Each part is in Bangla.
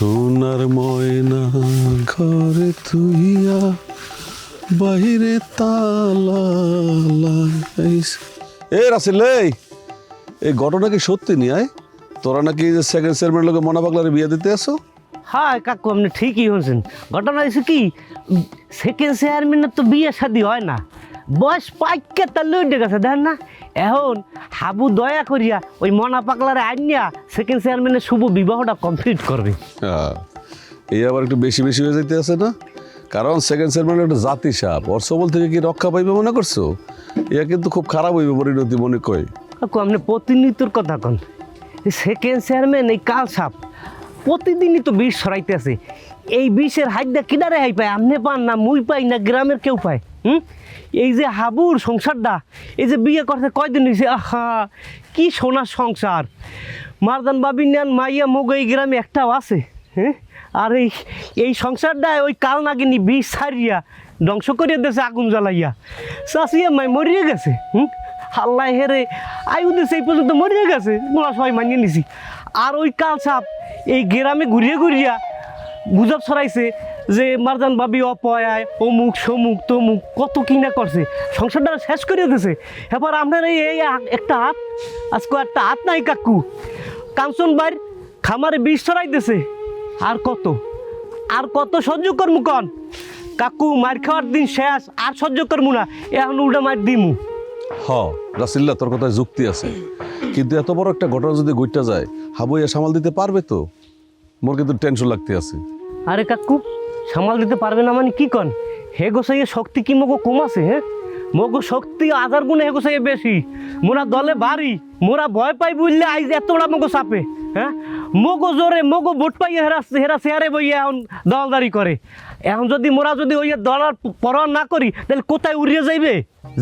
সোনার ময়না ঘরে তুইয়া বাইরে তালা। এ রাসেল, এই ঘটনা কি সত্যি নি, আয়? তোরা নাকি যে সেকেন্ড চেয়ারম্যান লোকে মনা পাগলারে বিয়ে দিতে আসো? হ্যাঁ কাকু, আপনি ঠিকই হয়েছেন ঘটনা হয়েছে কি সেকেন্ড চেয়ারম্যানের তো বিয়ে শাদি হয় না। বয়স পাইকে তার লইটে গেছে দেখেন না? এখন হাবু দয়া করিয়া ওই মনা পাগলারে আনিয়া সেকেন্ড চেয়ারম্যানের শুভ বিবাহটা কমপ্লিট করবে। হ্যাঁ, এই আবার একটু বেশি বেশি হয়ে যাইতে আছে না? কারণ সেকেন্ড চেয়ারম্যান একটা জাতি সাপ ওর সবল থেকে কি রক্ষা পাইবে মনে করছ? ইয়া কিন্তু খুব খারাপ হইবে পরিণতি মনে কয়। আপনি প্রতিনিধিত্বর কথা কন। সেকেন্ড চেয়ারম্যান এই কাল সাপ প্রতিদিনই তো বিষ সরাইতে আছে এই বিষের হাইদা কিনারে হাই পায়? আপনি পান না মুই পাই না গ্রামের কেউ পায়? হুম? এই যে হাবুর সংসারটা, এই যে বিয়ে করতে কয়দিন হয়েছে আহা, কি সোনার সংসার। মারদান বাবি নেন, মাইয়া মগ এই গ্রামে একটাও আছে হ্যাঁ আর এই এই সংসারটা ওই কাল নাগিনি বিষ সারিয়া ধ্বংস করিয়া দেশে আগুন জ্বালাইয়া। চাষিয়া মাই মরিয়ে গেছে, হুম? আল্লাহ হেরে, আয়ু দিছে এই পর্যন্ত মরিয়ে গেছে মোরা সবাই মানিয়ে নিছি। আর ওই কাল সাপ এই গ্রামে ঘুরিয়ে ঘুরিয়া গুজব ছড়াইছে যে মারজান বাবি অপয়ায় অমুক সমুক তমুক কত কি না করছে সংসারটা শেষ করে দিছে। এবার আপনার এই একটা হাত আজকে একটা হাত নাই কাকু। কাঞ্চন বাইর খামারে বিষ ছড়াই দিছে। আর কত? আর কত সহ্য করমু কন? কাকু মার খাওয়ার দিন শেষ আর সহ্য করমু না। এখন উল্টা মার দিমু। হ রাসিল্লা তোর কথায় যুক্তি আছে। কিন্তু এত বড় একটা ঘটনা যদি গইটা যায় হাবুইয়া সামাল দিতে পারবে তো? মোর কিন্তু টেনশন লাগতে আছে। আরে কাকু সামাল দিতে পারবে না মানে কি কন? হে গোসাইয়ে শক্তি কি মগো কম আছে হ্যাঁ মগো শক্তি হাজার গুণে হে গোসাইয়ে বেশি। মোরা দলে ভারী মোরা ভয় পাই বুঝলে আইজ এত বড় মগো চাপে হ্যাঁ মগো জোরে মগো ভোট পাইয়ে হেরা হেরা চেয়ারে বইয়ে এখন দলদারি করে। এখন যদি মোরা যদি ওই দলার পরোয়া না করি, তাহলে কোথায় উড়িয়ে যাইবে?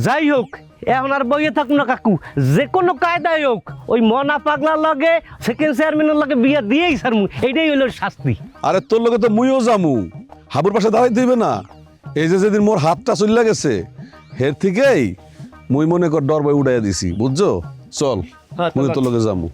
যাই হোক, এখন আর বইয়ে থাকুন না কাকু, যে কোনো কায়দায় হোক, ওই মনা পাগলার লগে সেকেন্ড চেয়ারম্যানের লগে বিয়ে দিয়েই সারমু এইটাই হইল শাস্তি। আরে তোর লোকে তো মুইও জামু হাবুর পাশে দাঁড়াই দিবে না। এই যে যেদিন মোর হাতটা চলিয়া গেছে হের থেকেই মুই মনে কর ডর বই উড়াইয়া দিছি বুঝছ? চল হ্যাঁ, মুই চলো। তোর লোকে যামু।